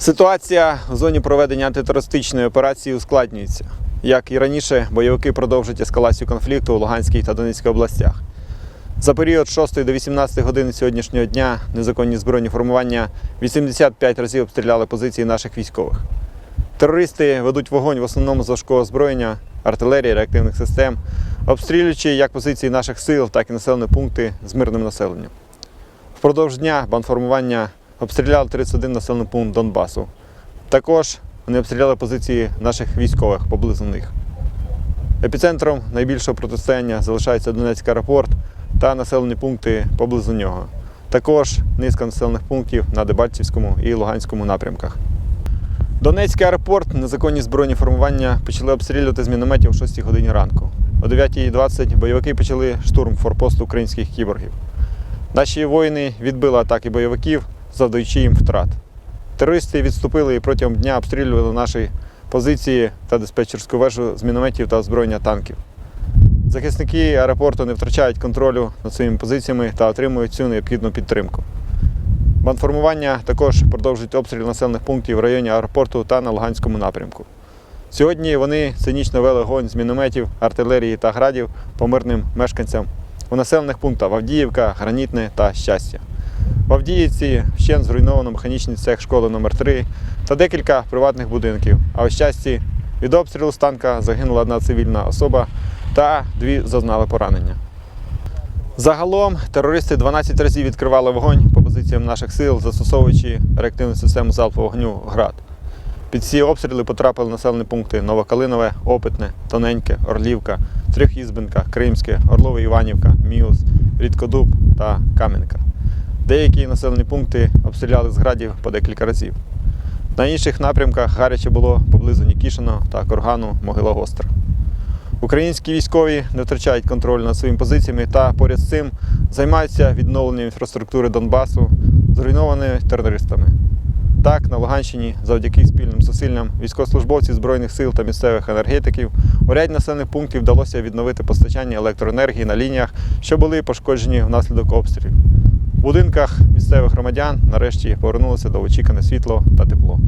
Ситуація в зоні проведення антитерористичної операції ускладнюється. Як і раніше, бойовики продовжують ескалацію конфлікту у Луганській та Донецькій областях. За період з 6 до 18 години сьогоднішнього дня незаконні збройні формування 85 разів обстріляли позиції наших військових. Терористи ведуть вогонь в основному з важкого озброєння, артилерії, реактивних систем, обстрілюючи як позиції наших сил, так і населені пункти з мирним населенням. Впродовж дня бандформування обстріляли 31 населений пункт Донбасу. Також вони обстріляли позиції наших військових поблизу них. Епіцентром найбільшого протистояння залишається Донецький аеропорт та населені пункти поблизу нього. Також низка населених пунктів на Дебальцівському і Луганському напрямках. Донецький аеропорт незаконні збройні формування почали обстрілювати з мінометів о 6 годині ранку. О 9.20 бойовики почали штурм форпосту українських кіборгів. Наші воїни відбили атаки бойовиків, завдаючи їм втрат. Терористи відступили і протягом дня обстрілювали наші позиції та диспетчерську вежу з мінометів та озброєння танків. Захисники аеропорту не втрачають контролю над своїми позиціями та отримують цю необхідну підтримку. Бандформування також продовжують обстріл населених пунктів в районі аеропорту та на Луганському напрямку. Сьогодні вони цинічно вели огонь з мінометів, артилерії та градів по мирним мешканцям у населених пунктах Авдіївка, Гранітне та Щастя. В Авдіївці вщент зруйновано механічний цех школи номер 3 та декілька приватних будинків. А у щасті від обстрілу з танка загинула одна цивільна особа та дві зазнали поранення. Загалом терористи 12 разів відкривали вогонь по позиціям наших сил, застосовуючи реактивну систему залпового вогню ГРАД. Під ці обстріли потрапили населені пункти Новокалинове, Опитне, Тоненьке, Орлівка, Трьохізбинка, Кримське, Орлове Іванівка, Міус, Рідкодуб та Кам'янка. Деякі населені пункти обстріляли з градів по декілька разів. На інших напрямках гаряче було поблизу Нікішино та Кургану Могила Гостра. Українські військові не втрачають контроль над своїми позиціями та поряд з цим займаються відновленням інфраструктури Донбасу, зруйнованої терористами. Так, на Луганщині, завдяки спільним зусиллям військовослужбовців Збройних сил та місцевих енергетиків, у ряді населених пунктів вдалося відновити постачання електроенергії на лініях, що були пошкоджені внаслідок обстрілів. Будинках місцевих громадян нарешті повернулося до очікане світло та тепло.